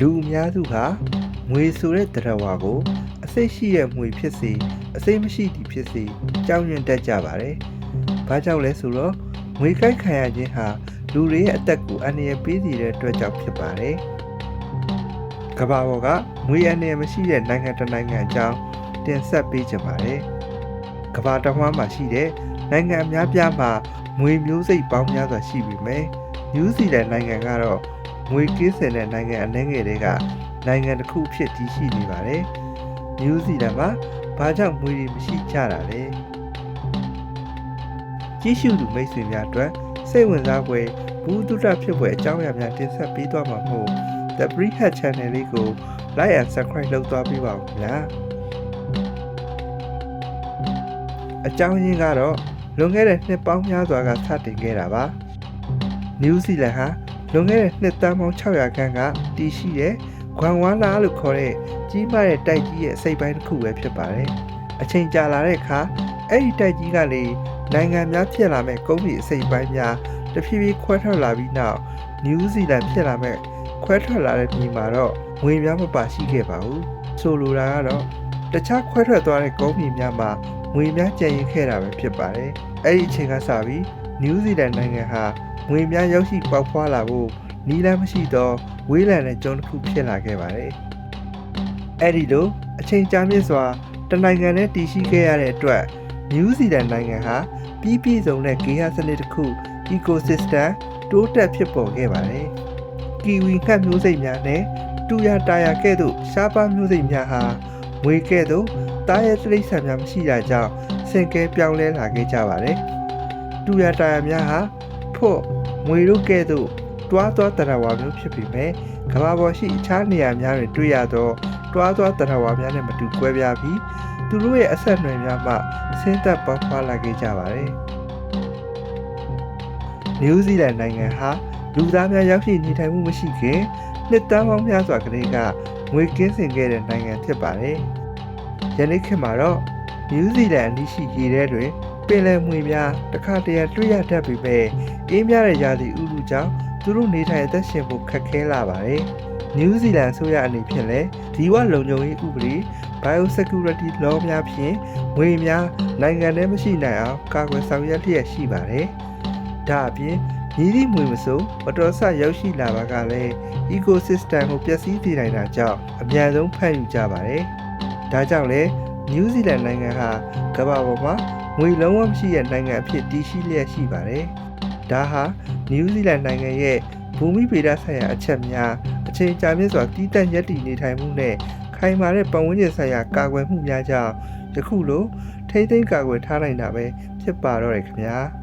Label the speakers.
Speaker 1: လူအများစုကငွေဆိုတဲ့တရားဝါကို အစိတ်ရှိရဲ့ငွေဖြစ်စေအစိတ်မရှိသည်ဖြစ်စေကြောက်ရွံ့တတ်ကြပါတယ်။ဘာကြောင့်လဲဆိုတော့ငွေကိုက်ခံရခြင်းဟာလူတွေရဲ့အသက်ကိုအန္တရာယ်ပေးစေတဲ့အတွက်ကြောင့်ဖြစ်ပါတယ်။ကမ္ဘာပေါ်ကငွေအန္တရာယ်မရှိတဲ့နိုင်ငံတစ်နိုင်ငံအကြောင်းတင်ဆက်ပေးကြပါတယ်။ကမ္ဘာတစ်ဝန်းမှာရှိတဲ့နိုင်ငံအများပြားမှာငွေမျိုးစိတ်ပေါင်းများစွာရှိပြီမယ်။နယူးဇီလန်နိုင်ငံကတော့ ငွေကင်းစင်တဲ့နိုင်ငံအနှဲငယ်တွေကနိုင်ငံတစ်ခုအဖြစ်တည်ရှိနေပါတယ်။နယူးဇီလန်မှာဘာကြောင့်ငွေတွေမရှိကြတာလဲ။ကြီးစုသူမိတ်ဆွေများအတွက်စိတ်ဝင်စားဖွယ်ဘူးတုဒ္ဒဖြစ်ဖွယ်အကြောင်းအရာများတင်ဆက်ပေးသွားမှာမို့ The Brick Hat Channel လေးကို Like and Subscribe လုပ်သွားပေးပါဦးခင်ဗျာအကြောင်းရင်းကတော့လွန်ခဲ့တဲ့နှစ်ပေါင်းများစွာကစတင်ခဲ့တာပါနယူးဇီလန်ဟာ လွန်ခဲ့တဲ့နှစ်သန်းပေါင်း600ခန်းကတည်ရှိတဲ့ဂွမ်ဝါလာလို့ခေါ်တဲ့ကြီးမားတဲ့တိုက်ကြီးရဲ့အစိပ်ပိုင်းတစ်ခုပဲဖြစ်ပါတယ်အချိန်ကြာလာတဲ့အခါအဲ့ဒီတိုက်ကြီးကလေနိုင်ငံများဖြစ်လာမဲ့ကုန်းပြည်အစိပ်ပိုင်းများတဖြည်းဖြည်းခွဲထွက်လာပြီးနောက်နယူးဇီလန်ဖြစ်လာမဲ့ခွဲထွက်လာတဲ့ပြည်မှာတော့ငွေများမပါရှိခဲ့ပါဘူးဆိုလိုတာကတော့တခြားခွဲထွက်သွားတဲ့ကုန်းပြည်များမှာငွေများကျန်ရင်ခဲ့တာပဲဖြစ်ပါတယ်အဲ့ဒီအချိန်ကစပြီး နယူးဇီလန်နိုင်ငံဟာငွေများရောက်ရှိပေါက်ဖွာလာဖို့နီးလန်းမရှိတော့ဝေးလံတဲ့ကျွန်းတစ်ခုဖြစ်လာခဲ့ပါတယ်အဲ့ဒီလိုအချိန်ကြာမြင့်စွာတနိုင်ငံနဲ့တည်ရှိခဲ့ရတဲ့အတွက်နယူးဇီလန်နိုင်ငံဟာပြီးပြည့်စုံတဲ့ဂေဟစနစ်တစ်ခု ecosystem တိုးတက်ဖြစ်ပေါ်ခဲ့ပါတယ်ကီဝီငှက်မျိုးစိတ်များနဲ့တူရတာယာကဲ့သို့ရှားပါမျိုးစိတ်များဟာငွေကဲ့သို့တားရဲ့တိရစ္ဆာန်များမရှိတာကြောင့်ဆင်ကဲပြောင်းလဲလာခဲ့ကြပါတယ်။ တူရတာယာများဟာဖို့ငွေတို့ကဲ့သို့တွားသွားတရဝါမျိုးဖြစ်ပေမဲ့ကမ္ဘာပေါ်ရှိအခြားနေရာများတွင်တွေ့ရသောတွားသွားတရဝါများနဲ့မတူကွဲပြားပြီးသူတို့ရဲ့အဆက်အနွယ်များမှဆင်းသက်ပေါက်ဖွာလာခဲ့ကြပါတယ်။နယူးဇီလန်နိုင်ငံဟာလူသားများရောက်ရှိနေထိုင်မှုမရှိခင်နှစ်သန်းပေါင်းများစွာကလေးကငွေကင်းစင်ခဲ့တဲ့နိုင်ငံဖြစ်ပါတယ်။ယနေ့ခေတ်မှာတော့နယူးဇီလန်အနီးရှိရေထဲတွင် ပင်လယ်မွေများတစ်ခါတရံတွေ့ရတတ်ပေမဲ့အေးမြတဲ့ရာသီဥတုကြောင့်သူတို့နေထိုင်အသက်ရှင်ဖို့ခက်ခဲလာပါတယ်။နယူးဇီလန်အစိုးရအနေဖြင့်လည်းဒီဝလုံခြုံရေးဥပဒေ biosecurity law များဖြင့်ငွေများနိုင်ငံထဲမရှိနိုင်အောင်ကာကွယ်ဆောင်ရွက်လျက်ရှိပါတယ်။ဒါအပြင်မြည်သည့်မွေမဆိုးမတော်ဆရောက်ရှိလာပါကလည်း ecosystem ကိုပျက်စီးစေနိုင်တာကြောင့်အများဆုံးဖန်ယူကြပါတယ်။ဒါကြောင့်လည်း နယူးဇီလန်နိုင်ငံဟာကမ္ဘာပေါ်မှာငွေလုံးဝမရှိတဲ့နိုင်ငံအဖြစ်တည်ရှိလျက်ရှိပါတယ်။ဒါဟာနယူးဇီလန်နိုင်ငံရဲ့ဘူမိဗေဒဆိုင်ရာအချက်များအချိန်ကြာမြင့်စွာတည်တံ့ရပ်တည်နေထိုင်မှုနဲ့ခိုင်မာတဲ့ပတ်ဝန်းကျင်ဆိုင်ရာကာကွယ်မှုများကြောင့်ယခုလိုထိမ့်သိမ်းကာကွယ်ထားနိုင်တာပဲဖြစ်ပါတော့တယ်ခင်ဗျာ။